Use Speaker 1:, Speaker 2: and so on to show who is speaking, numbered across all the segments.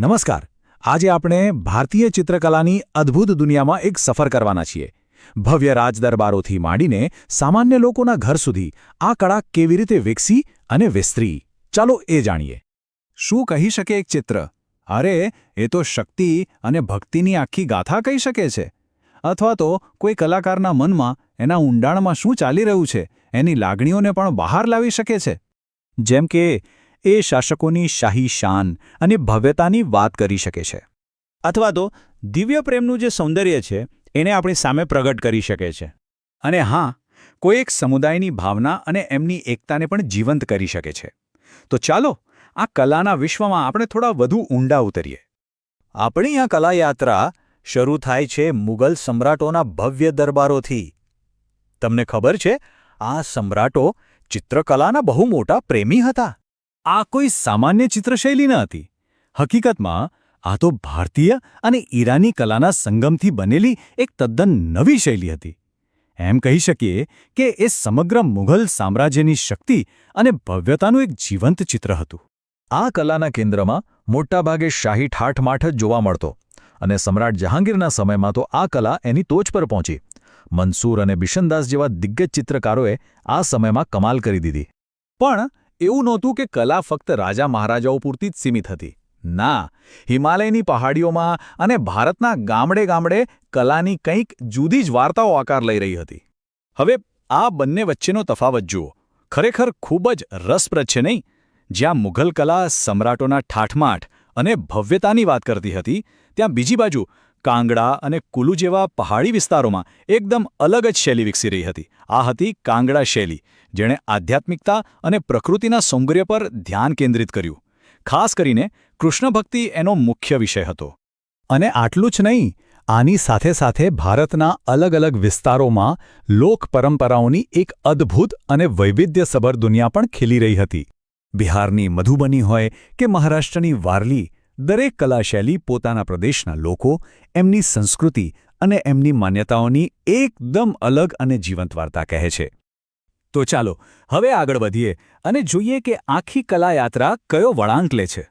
Speaker 1: નમસ્કાર. આજે આપણે ભારતીય ચિત્રકલાની અદ્ભુત દુનિયામાં એક સફર કરવાના છીએ. ભવ્ય રાજદરબારોથી માંડીને સામાન્ય લોકોના ઘર સુધી આ કળા કેવી રીતે વિકસી અને વિસ્તરી? ચાલો એ જાણીએ.
Speaker 2: શું કહી શકે એક ચિત્ર? અરે, એ તો શક્તિ અને ભક્તિની આખી ગાથા કહી શકે છે. અથવા તો કોઈ કલાકારના મનમાં એના ઊંડાણમાં શું ચાલી રહ્યું છે? એની લાગણીઓને પણ બહાર લાવી શકે છે.
Speaker 1: જેમ કે એ શાસકોની શાહી શાન અને ભવ્યતાની વાત કરી શકે છે.
Speaker 3: અથવા તો, દિવ્ય પ્રેમનું જે સૌંદર્ય છે, એને આપણી સામે પ્રગટ કરી શકે છે.
Speaker 2: અને હા, કોઈ એક સમુદાયની ભાવના અને એમની એકતાને પણ જીવંત કરી શકે છે. તો ચાલો, આ કલાના વિશ્વમાં આપણે થોડા વધુ ઊંડા ઉતરીએ.
Speaker 3: આપણી આ કલાયાત્રા શરૂ થાય છે મુગલ સમ્રાટોના ભવ્ય દરબારોથી. તમને ખબર છે, આ સમ્રાટો ચિત્રકલાના બહુ મોટા પ્રેમી હતા.
Speaker 2: આ કોઈ સામાન્ય ચિત્રશૈલી ન હતી. હકીકતમાં, આ તો ભારતીય અને ઈરાની કલાના સંગમથી બનેલી એક તદ્દન નવી શૈલી હતી. એમ કહી શકીએ કે એ સમગ્ર મુઘલ સામ્રાજ્યની શક્તિ અને ભવ્યતાનું એક જીવંત ચિત્ર હતું.
Speaker 1: આ કલાના કેન્દ્રમાં મોટાભાગે શાહી ઠાઠમાઠ જ જોવા મળતો અને સમ્રાટ જહાંગીરના સમયમાં તો આ કલા એની ટોચ પર પહોંચી. મનસૂર અને બિશનદાસ જેવા દિગ્ગજ ચિત્રકારોએ આ સમયમાં કમાલ કરી દીધી.
Speaker 2: પણ એવું નહોતું કે કલા ફક્ત રાજા મહારાજાઓ પૂરતી જ સીમિત હતી. ના, હિમાલયની પહાડીઓમાં અને ભારતના ગામડે ગામડે કલાની કંઈક જુદી જ વાર્તાઓ આકાર લઈ રહી હતી. હવે આ બંને વચ્ચેનો તફાવત જુઓ. ખરેખર ખૂબ જ રસપ્રદ છે નહીં? જ્યાં મુઘલ કલા સમ્રાટોના ઠાઠમાઠ અને ભવ્યતાની વાત કરતી હતી, ત્યાં બીજી બાજુ કાંગડા અને કુલુ જેવા પહાડી વિસ્તારોમાં એકદમ અલગ જ શૈલી વિકસી રહી હતી. આ હતી કાંગડા શૈલી, જેણે આધ્યાત્મિકતા અને પ્રકૃતિના સૌંદર્ય પર ધ્યાન કેન્દ્રિત કર્યું. ખાસ કરીને કૃષ્ણભક્તિ એનો મુખ્ય વિષય હતો.
Speaker 1: અને આટલું જ નહીં, આની સાથે સાથે ભારતના અલગ અલગ વિસ્તારોમાં લોક પરંપરાઓની એક અદ્ભુત અને વૈવિધ્યસભર દુનિયા પણ ખીલી રહી હતી. બિહારની મધુબની હોય કે મહારાષ્ટ્રની વારલી દરેક કલાશૈલી પોતાના પ્રદેશના લોકો, એમની સંસ્કૃતિ અને એમની માન્યતાઓની એકદમ અલગ અને જીવંત વાર્તા કહે છે.
Speaker 2: તો ચાલો, હવે આગળ વધીએ અને જોઈએ કે આખી કલાયાત્રા કયો વળાંક લે છે.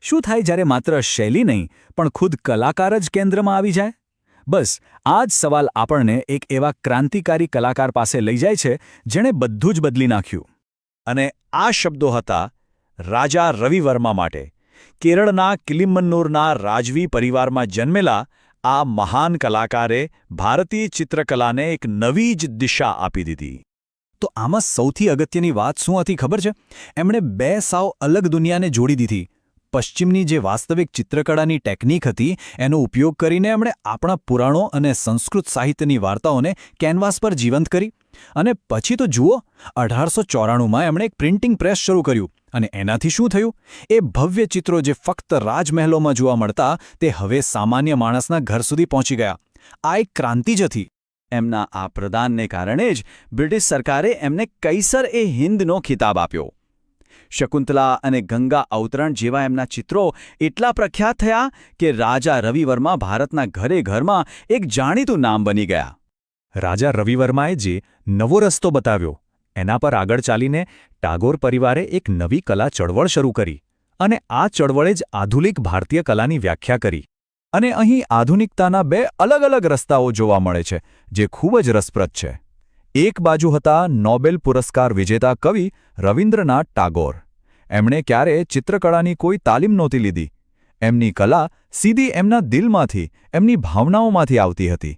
Speaker 2: શું થાય જ્યારે માત્ર શૈલી નહીં, પણ ખુદ કલાકાર જ કેન્દ્રમાં આવી જાય? બસ, આ જ સવાલ આપણને એક એવા ક્રાંતિકારી કલાકાર પાસે લઈ જાય છે, જેણે બધું જ બદલી નાખ્યું.
Speaker 3: અને આ શબ્દો હતા, રાજા રવિવર્મા માટે. કેરળના કિલિમન્નુરના રાજવી પરિવારમાં જન્મેલા આ મહાન કલાકારે ભારતીય ચિત્રકલાને એક નવી જ દિશા આપી દીધી.
Speaker 2: તો આમાં સૌથી અગત્યની વાત શું હતી ખબર છે? એમણે બે સાવ અલગ દુનિયાને જોડી દીધી. પશ્ચિમની જે વાસ્તવિક ચિત્રકળાની ટેકનિક હતી, એનો ઉપયોગ કરીને એમણે આપણા પુરાણો અને સંસ્કૃત સાહિત્યની વાર્તાઓને કેનવાસ પર જીવંત કરી. અને પછી તો જુઓ, અઢારસો ચોરાણુંમાં એમણે એક પ્રિન્ટિંગ પ્રેસ શરૂ કર્યું. અને એનાથી શું થયું? એ ભવ્ય ચિત્રો જે ફક્ત રાજમહેલોમાં જોવા મળતા, તે હવે સામાન્ય માણસના ઘર સુધી પહોંચી ગયા. આ એક ક્રાંતિ જ હતી. એમના આ પ્રદાનને કારણે જ બ્રિટિશ સરકારે એમને કૈસર એ હિન્દનો ખિતાબ આપ્યો. શકુંતલા અને ગંગા અવતરણ જેવા એમના ચિત્રો એટલા પ્રખ્યાત થયા કે રાજા રવિવર્મા ભારતના ઘરે ઘરમાં એક જાણીતું નામ બની ગયા.
Speaker 1: રાજા રવિવર્માએ જે નવો રસ્તો બતાવ્યો એના પર આગળ ચાલીને ટાગોર પરિવારે એક નવી કલા ચળવળ શરૂ કરી અને આ ચળવળે જ આધુનિક ભારતીય કલાની વ્યાખ્યા કરી. અને અહીં આધુનિકતાના બે અલગ અલગ રસ્તાઓ જોવા મળે છે, જે ખૂબ જ રસપ્રદ છે. એક બાજુ હતા નોબેલ પુરસ્કાર વિજેતા કવિ રવિન્દ્રનાથ ટાગોર. એમણે ક્યારે ચિત્રકળાની કોઈ તાલીમ નહોતી લીધી. એમની કલા સીધી એમના દિલમાંથી, એમની ભાવનાઓમાંથી આવતી હતી.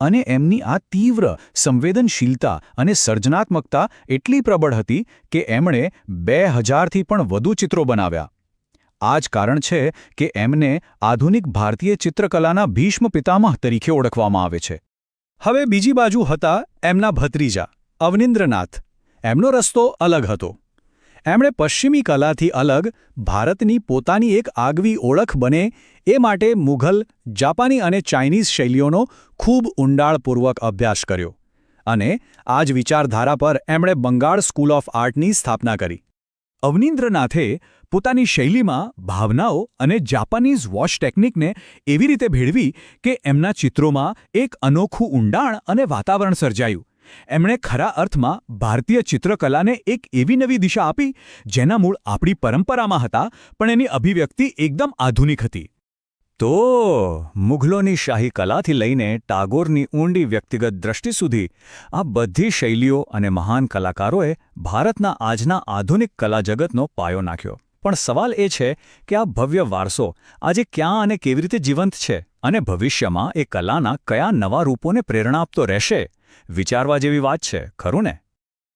Speaker 1: અને એમની આ તીવ્ર સંવેદનશીલતા અને સર્જનાત્મકતા એટલી પ્રબળ હતી કે એમણે બે હજારથી પણ વધુ ચિત્રો બનાવ્યા. આ જ કારણ છે કે એમને આધુનિક ભારતીય ચિત્રકલાના ભીષ્મ પિતામહ તરીકે ઓળખવામાં આવે છે.
Speaker 2: હવે બીજી બાજુ હતા એમના ભત્રીજા, અવનિન્દ્રનાથ. એમનો રસ્તો અલગ હતો. એમણે પશ્ચિમી કલાથી અલગ ભારતની પોતાની એક આગવી ઓળખ બને એ માટે મુઘલ, જાપાની અને ચાઇનીઝ શૈલીઓનો ખૂબ ઊંડાણપૂર્વક અભ્યાસ કર્યો અને આ જ વિચારધારા પર એમણે બંગાળ સ્કૂલ ઓફ આર્ટની સ્થાપના કરી. અવનીન્દ્રનાથે પોતાની શૈલીમાં ભાવનાઓ અને જાપાનીઝ વોશ ટેકનિકને એવી રીતે ભેળવી કે એમના ચિત્રોમાં એક અનોખું ઊંડાણ અને વાતાવરણ સર્જાયું. એમણે ખરા અર્થમાં ભારતીય ચિત્રકલાને એક એવી નવી દિશા આપી, જેના મૂળ આપણી પરંપરામાં હતા, પણ એની અભિવ્યક્તિ એકદમ આધુનિક હતી.
Speaker 1: તો મુઘલોની શાહી કલાથી લઈને ટાગોરની ઊંડી વ્યક્તિગત દ્રષ્ટિ સુધી, આ બધી શૈલીઓ અને મહાન કલાકારોએ ભારતના આજના આધુનિક કલા જગતનો પાયો નાખ્યો. પણ સવાલ એ છે કે આ ભવ્ય વારસો આજે ક્યાં અને કેવી રીતે જીવંત છે? અને ભવિષ્યમાં એ કલાના કયા નવા રૂપોને પ્રેરણા આપતો રહેશે? વિચારવા જેવી વાત છે ખરું ને?